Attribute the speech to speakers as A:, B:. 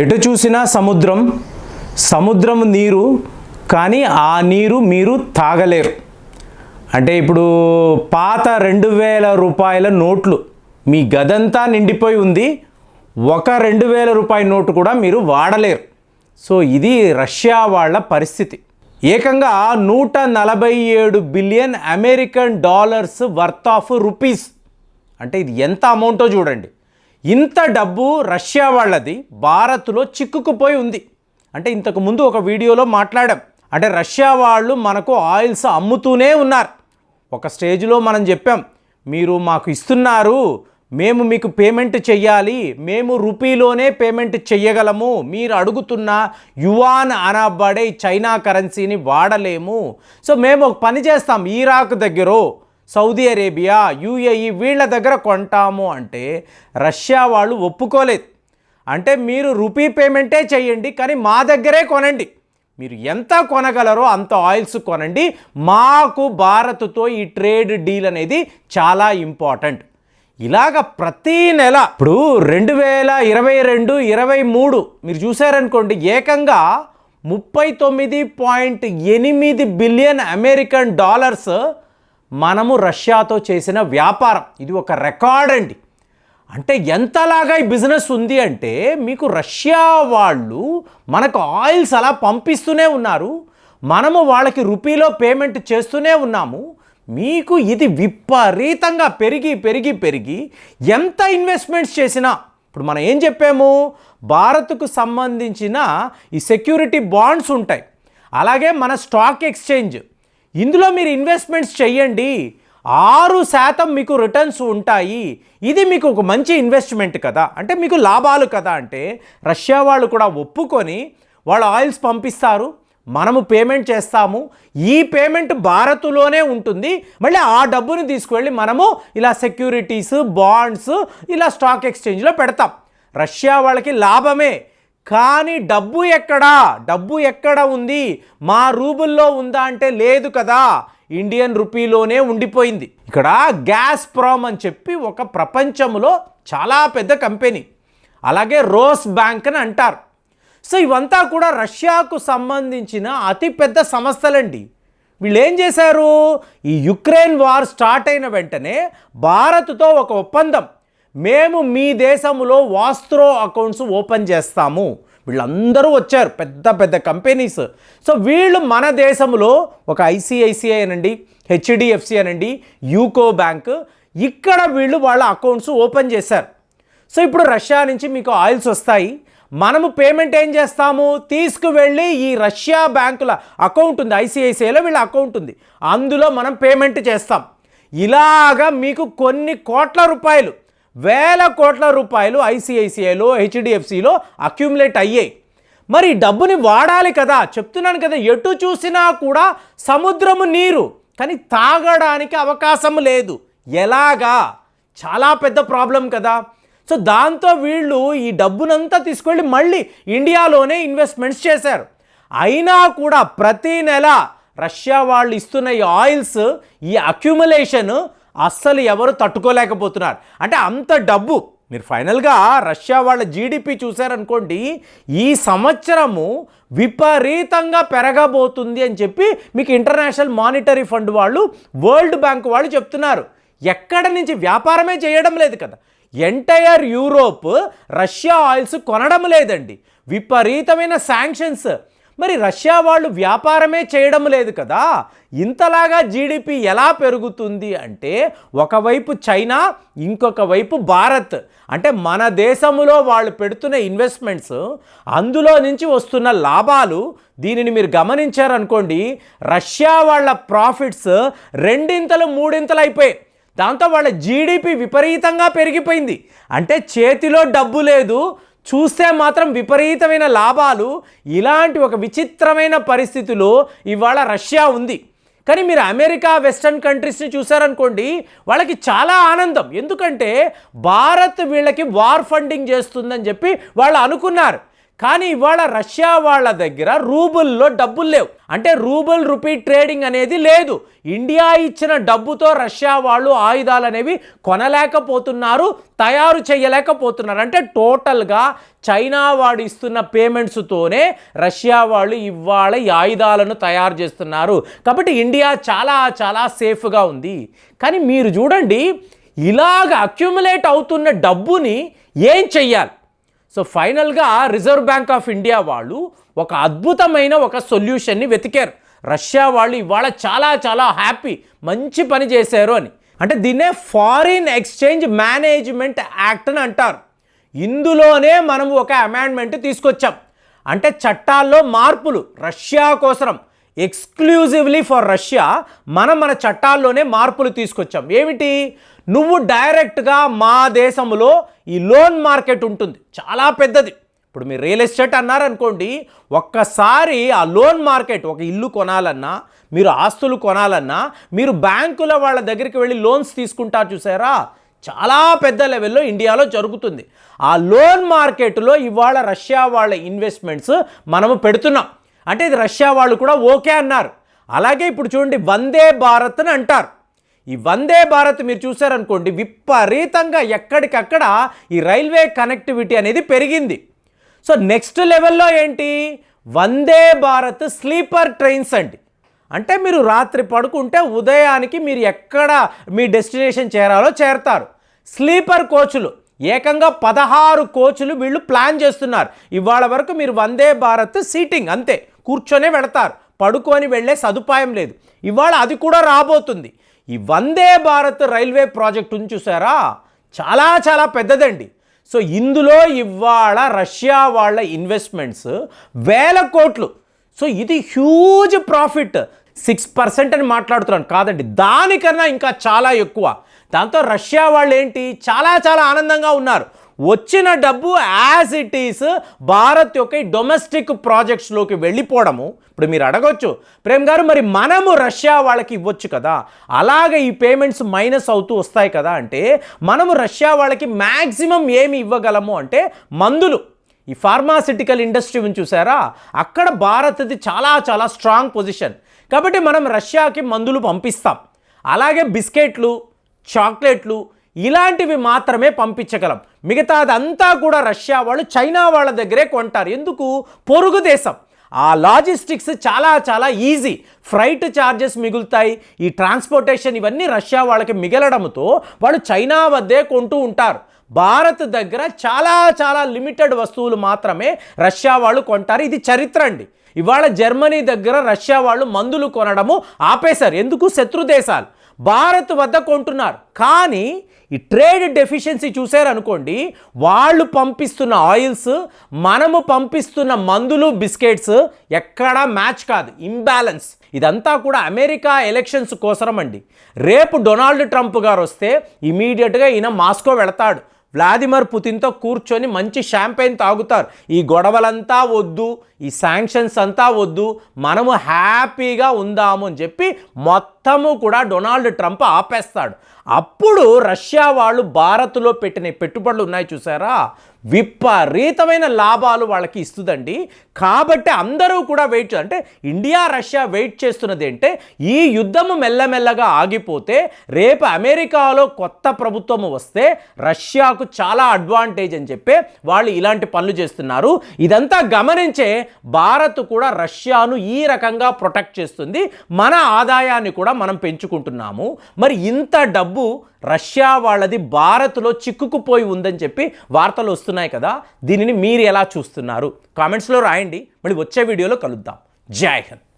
A: ఎటు చూసినా సముద్రం సముద్రం నీరు కానీ ఆ నీరు మీరు తాగలేరు. అంటే ఇప్పుడు పాత రెండు వేల రూపాయల నోట్లు మీ గదంతా నిండిపోయి ఉంది ఒక రెండు వేల రూపాయల నోటు కూడా మీరు వాడలేరు. సో ఇది రష్యా వాళ్ళ పరిస్థితి. ఏకంగా నూట నలభై ఏడు billion American dollars worth of rupees. అంటే ఇది ఎంత అమౌంటో చూడండి. ఇంత డబ్బు రష్యా వాళ్ళది భారత్లో చిక్కుకుపోయి ఉంది. అంటే ఇంతకు ముందు ఒక వీడియోలో మాట్లాడాం. అంటే రష్యా వాళ్ళు మనకు ఆయిల్స్ అమ్ముతూనే ఉన్నారు. ఒక స్టేజ్లో మనం చెప్పాం మీరు మాకు ఇస్తున్నారు మేము మీకు పేమెంట్ చెయ్యాలి మేము రూపీలోనే పేమెంట్ చెయ్యగలము మీరు అడుగుతున్న యువాన్ అనబడే చైనా కరెన్సీని వాడలేము. సో మేము ఒక పని చేస్తాం ఈరాక్ దగ్గర సౌదీ అరేబియా యూఏఈ వీళ్ళ దగ్గర కొంటాము అంటే రష్యా వాళ్ళు ఒప్పుకోలేదు. అంటే మీరు రూపీ పేమెంటే చేయండి కానీ మా దగ్గరే కొనండి. మీరు ఎంత కొనగలరో అంత ఆయిల్స్ కొనండి. మాకు భారత్తో ఈ ట్రేడ్ డీల్ అనేది చాలా ఇంపార్టెంట్. ఇలాగ ప్రతి నెల ఇప్పుడు రెండు వేల ఇరవై రెండు ఇరవై మూడు మీరు చూసారనుకోండి ఏకంగా ముప్పై తొమ్మిది పాయింట్ ఎనిమిది బిలియన్ అమెరికన్ డాలర్స్ మనము రష్యాతో చేసిన వ్యాపారం. ఇది ఒక రికార్డ్ అండి. అంటే ఎంతలాగా ఈ బిజినెస్ ఉంది అంటే మీకు రష్యా వాళ్ళు మనకు ఆయిల్స్ అలా పంపిస్తూనే ఉన్నారు. మనము వాళ్ళకి రూపీలో పేమెంట్ చేస్తూనే ఉన్నాము. మీకు ఇది విపరీతంగా పెరిగి పెరిగి పెరిగి ఎంత ఇన్వెస్ట్మెంట్స్ చేసినా ఇప్పుడు మనం ఏం చెప్పాము? భారత్కు సంబంధించిన ఈ సెక్యూరిటీ బాండ్స్ ఉంటాయి. అలాగే మన స్టాక్ ఎక్స్చేంజ్. ఇందులో మీరు ఇన్వెస్ట్మెంట్స్ చెయ్యండి. ఆరు శాతం మీకు రిటర్న్స్ ఉంటాయి. ఇది మీకు ఒక మంచి ఇన్వెస్ట్మెంట్ కదా. అంటే మీకు లాభాలు కదా అంటే రష్యా వాళ్ళు కూడా ఒప్పుకొని వాళ్ళు ఆయిల్స్ పంపిస్తారు. మనము పేమెంట్ చేస్తాము. ఈ పేమెంట్ భారత్లోనే ఉంటుంది. మళ్ళీ ఆ డబ్బుని తీసుకువెళ్ళి మనము ఇలా సెక్యూరిటీస్ బాండ్స్ ఇలా స్టాక్ ఎక్స్చేంజ్లో పెడతాం. రష్యా వాళ్ళకి లాభమే. కానీ డబ్బు ఎక్కడా? డబ్బు ఎక్కడ ఉంది? మా రూబుల్లో ఉందా అంటే లేదు కదా. ఇండియన్ రూపీలోనే ఉండిపోయింది. ఇక్కడ గ్యాస్ ప్రామ్ అని చెప్పి ఒక ప్రపంచంలో చాలా పెద్ద కంపెనీ. అలాగే రోస్ బ్యాంక్ అని అంటారు. సో ఇవంతా కూడా రష్యాకు సంబంధించిన అతిపెద్ద సంస్థలండి. వీళ్ళు ఏం చేశారు? ఈ యుక్రెయిన్ వార్ స్టార్ట్ అయిన వెంటనే భారత్తో ఒక ఒప్పందం మేము మీ దేశంలో వాస్త్రో అకౌంట్స్ ఓపెన్ చేస్తాము. వీళ్ళందరూ వచ్చారు పెద్ద పెద్ద కంపెనీస్. సో వీళ్ళు మన దేశంలో ఒక ఐసిఐసిఐ అనండి హెచ్డిఎఫ్సి అనండి యూకో బ్యాంక్ ఇక్కడ వీళ్ళు వాళ్ళ అకౌంట్స్ ఓపెన్ చేశారు. సో ఇప్పుడు రష్యా నుంచి మీకు ఆయిల్స్ వస్తాయి. మనము పేమెంట్ ఏం చేస్తాము? తీసుకువెళ్ళి ఈ రష్యా బ్యాంకుల అకౌంట్ ఉంది ఐసిఐసిఐలో వీళ్ళ అకౌంట్ ఉంది. అందులో మనం పేమెంట్ చేస్తాం. ఇలాగా మీకు కొన్ని కోట్ల రూపాయలు వేల కోట్ల రూపాయలు ఐసిఐసిఐలో హెచ్డిఎఫ్సిలో అక్యుములేట్ అయ్యాయి. మరి డబ్బుని వాడాలి కదా? చెప్తున్నాను కదా ఎటు చూసినా కూడా సముద్రము నీరు కానీ తాగడానికి అవకాశం లేదు. ఎలాగా? చాలా పెద్ద ప్రాబ్లం కదా. సో దాంతో వీళ్ళు ఈ డబ్బునంతా తీసుకెళ్ళి మళ్ళీ ఇండియాలోనే ఇన్వెస్ట్మెంట్స్ చేశారు. అయినా కూడా ప్రతి నెల రష్యా వాళ్ళు ఇస్తున్న ఈ ఆయిల్స్ ఈ అక్యుములేషన్ అస్సలు ఎవరు తట్టుకోలేకపోతున్నారు. అంటే అంత డబ్బు. మీరు ఫైనల్గా రష్యా వాళ్ళ జీడిపి చూశారనుకోండి ఈ సంవత్సరము విపరీతంగా పెరగబోతుంది అని చెప్పి మీకు ఇంటర్నేషనల్ మానిటరీ ఫండ్ వాళ్ళు వరల్డ్ బ్యాంక్ వాళ్ళు చెప్తున్నారు. ఎక్కడ నుంచి? వ్యాపారమే చేయడం లేదు కదా. ఎంటైర్ యూరోప్ రష్యా ఆయిల్స్ కొనడం లేదండి. విపరీతమైన శాంక్షన్స్. మరి రష్యా వాళ్ళు వ్యాపారమే చేయడం లేదు కదా? ఇంతలాగా జీడిపి ఎలా పెరుగుతుంది అంటే ఒకవైపు చైనా ఇంకొక వైపు భారత్. అంటే మన దేశంలో వాళ్ళు పెడుతున్న ఇన్వెస్ట్మెంట్స్ అందులో నుంచి వస్తున్న లాభాలు దీనిని మీరు గమనించారనుకోండి రష్యా వాళ్ళ ప్రాఫిట్స్ రెండింతలు మూడింతలు అయిపోయాయి. దాంతో వాళ్ళ జీడిపి విపరీతంగా పెరిగిపోయింది. అంటే చేతిలో డబ్బు లేదు చూస్తే మాత్రం విపరీతమైన లాభాలు ఇలాంటి ఒక విచిత్రమైన పరిస్థితిలో ఇవాళ రష్యా ఉంది. కానీ మీరు అమెరికా వెస్టర్న్ కంట్రీస్ని చూసారనుకోండి వాళ్ళకి చాలా ఆనందం. ఎందుకంటే భారత్ వీళ్ళకి వార్ ఫండింగ్ చేస్తుందని చెప్పి వాళ్ళు అనుకున్నారు. కానీ ఇవాళ రష్యా వాళ్ళ దగ్గర రూబుల్లో డబ్బులు లేవు. అంటే రూబుల్ రూపీ ట్రేడింగ్ అనేది లేదు. ఇండియా ఇచ్చిన డబ్బుతో రష్యా వాళ్ళు ఆయుధాలు అనేవి కొనలేకపోతున్నారు తయారు చేయలేకపోతున్నారు. అంటే టోటల్గా చైనా వాడు ఇస్తున్న పేమెంట్స్తోనే రష్యా వాళ్ళు ఇవాళ ఈ ఆయుధాలను తయారు చేస్తున్నారు. కాబట్టి ఇండియా చాలా చాలా సేఫ్గా ఉంది. కానీ మీరు చూడండి ఇలాగ అక్యుములేట్ అవుతున్న డబ్బుని ఏం చెయ్యాలి? సో ఫైనల్గా రిజర్వ్ బ్యాంక్ ఆఫ్ ఇండియా వాళ్ళు ఒక అద్భుతమైన ఒక సొల్యూషన్ని వెతికారు. రష్యా వాళ్ళు ఇవాళ చాలా చాలా హ్యాపీ మంచి పని చేశారు అని. అంటే దీన్నే ఫారిన్ ఎక్స్చేంజ్ మేనేజ్మెంట్ యాక్ట్ అని అంటారు. ఇందులోనే మనం ఒక అమెండ్మెంట్ తీసుకొచ్చాం. అంటే చట్టాల్లో మార్పులు రష్యా కోసరం ఎక్స్క్లూజివ్లీ ఫర్ రష్యా మనం మన చట్టాల్లోనే మార్పులు తీసుకొచ్చాం. ఏమిటి? నువ్వు డైరెక్ట్గా మా దేశంలో ఈ లోన్ మార్కెట్ ఉంటుంది. చాలా పెద్దది. ఇప్పుడు మీరు రియల్ ఎస్టేట్ అన్నారనుకోండి ఒక్కసారి ఆ లోన్ మార్కెట్ ఒక ఇల్లు కొనాలన్నా మీరు ఆస్తులు కొనాలన్నా మీరు బ్యాంకుల వాళ్ళ దగ్గరికి వెళ్ళి లోన్స్ తీసుకుంటారు చూసారా? చాలా పెద్ద లెవెల్లో ఇండియాలో జరుగుతుంది. ఆ లోన్ మార్కెట్లో ఇవాళ రష్యా వాళ్ళ ఇన్వెస్ట్మెంట్స్ మనము పెడుతున్నాం. అంటే ఇది రష్యా వాళ్ళు కూడా ఓకే అన్నారు. అలాగే ఇప్పుడు చూడండి వందే భారత్ అని అంటారు. ఈ వందే భారత్ మీరు చూసారనుకోండి విపరీతంగా ఎక్కడికక్కడ ఈ రైల్వే కనెక్టివిటీ అనేది పెరిగింది. సో నెక్స్ట్ లెవెల్లో ఏంటి? వందే భారత్ స్లీపర్ ట్రైన్స్ అండి. అంటే మీరు రాత్రి పడుకుంటే ఉదయానికి మీరు ఎక్కడ మీ డెస్టినేషన్ చేరాలో చేరతారు. స్లీపర్ కోచ్లు ఏకంగా పదహారు కోచ్లు వీళ్ళు ప్లాన్ చేస్తున్నారు. ఇవాళ వరకు మీరు వందే భారత్ సీటింగ్ అంతే కూర్చొనే వెళతారు. పడుకొని వెళ్ళే సదుపాయం లేదు. ఇవాళ అది కూడా రాబోతుంది. ఈ వందే భారత్ రైల్వే ప్రాజెక్ట్ ఉంది చూసారా? చాలా చాలా పెద్దదండి. సో ఇందులో ఇవాళ రష్యా వాళ్ళ ఇన్వెస్ట్మెంట్స్ వేల కోట్లు. సో ఇది హ్యూజ్ ప్రాఫిట్. సిక్స్ పర్సెంట్ అని మాట్లాడుతున్నాను. కాదండి దానికన్నా ఇంకా చాలా ఎక్కువ. దాంతో రష్యా వాళ్ళు ఏంటి చాలా చాలా ఆనందంగా ఉన్నారు. వచ్చిన డబ్బు యాజ్ ఇట్ ఈస్ భారత్ యొక్క డొమెస్టిక్ ప్రాజెక్ట్స్లోకి వెళ్ళిపోవడము. ఇప్పుడు మీరు అడగొచ్చు ప్రేమ్ గారు మరి మనము రష్యా వాళ్ళకి ఇవ్వచ్చు కదా? అలాగే ఈ పేమెంట్స్ మైనస్ అవుతూ వస్తాయి కదా? అంటే మనము రష్యా వాళ్ళకి మ్యాక్సిమం ఏమి ఇవ్వగలము అంటే మందులు. ఈ ఫార్మాసిటికల్ ఇండస్ట్రీ చూసారా? అక్కడ భారత్ది చాలా చాలా స్ట్రాంగ్ పొజిషన్ కాబట్టి మనం రష్యాకి మందులు పంపిస్తాం. అలాగే బిస్కెట్లు చాక్లెట్లు ఇలాంటివి మాత్రమే పంపించగలం. మిగతాదంతా కూడా రష్యా వాళ్ళు చైనా వాళ్ళ దగ్గరే కొంటారు. ఎందుకు? పొరుగు దేశం. ఆ లాజిస్టిక్స్ చాలా చాలా ఈజీ. ఫ్రైట్ ఛార్జెస్ మిగులుతాయి. ఈ ట్రాన్స్పోర్టేషన్ ఇవన్నీ రష్యా వాళ్ళకి మిగలడంతో వాళ్ళు చైనా వద్దే కొంటూ ఉంటారు. భారత్ దగ్గర చాలా చాలా లిమిటెడ్ వస్తువులు మాత్రమే రష్యా వాళ్ళు కొంటారు. ఇది చరిత్ర అండి. ఇవాళ జర్మనీ దగ్గర రష్యా వాళ్ళు మందులు కొనడము ఆపేశారు. ఎందుకు? శత్రు దేశాలు. భారత్ వద్ద కొంటున్నారు. కానీ ఈ ట్రేడ్ డెఫిషియన్సీ చూసారనుకోండి వాళ్ళు పంపిస్తున్న ఆయిల్స్ మనము పంపిస్తున్న మందులు బిస్కెట్స్ ఎక్కడా మ్యాచ్ కాదు. ఇంబ్యాలెన్స్. ఇదంతా కూడా అమెరికా ఎలక్షన్స్ కోసరం అండి రేపు డొనాల్డ్ ట్రంప్ గారు వస్తే ఇమీడియట్గా ఈయన మాస్కో వెళతాడు. వ్లాదిమిర్ పుతిన్తో కూర్చొని మంచి షాంపెయిన్ తాగుతారు. ఈ గొడవలంతా వద్దు ఈ శాంక్షన్స్ అంతా వద్దు మనము హ్యాపీగా ఉందాము అని చెప్పి మొత్తము కూడా డొనాల్డ్ ట్రంప్ ఆపేస్తాడు. అప్పుడు రష్యా వాళ్ళు భారత్లో పెట్టిన పెట్టుబడులు ఉన్నాయి చూసారా? విపరీతమైన లాభాలు వాళ్ళకి ఇస్తుందండి. కాబట్టి అందరూ కూడా వెయిట్ అంటే ఇండియా రష్యా వెయిట్ చేస్తున్నది అంటే ఈ యుద్ధము మెల్లమెల్లగా ఆగిపోతే రేపు అమెరికాలో కొత్త ప్రభుత్వం వస్తే రష్యాకు చాలా అడ్వాంటేజ్ అని చెప్పి వాళ్ళు ఇలాంటి పనులు చేస్తున్నారు. ఇదంతా గమనించే భారత్ కూడా రష్యాను ఈ రకంగా ప్రొటెక్ట్ చేస్తుంది. మన ఆదాయాన్ని కూడా మనం పెంచుకుంటున్నాము. మరి ఇంత డబ్బు రష్యా వాళ్ళది భారత్లో చిక్కుకుపోయి ఉందని చెప్పి వార్తలు వస్తున్నాయి కదా. దీనిని మీరు ఎలా చూస్తున్నారు? కామెంట్స్లో రాయండి. మళ్ళీ వచ్చే వీడియోలో కలుద్దాం. జై హింద్.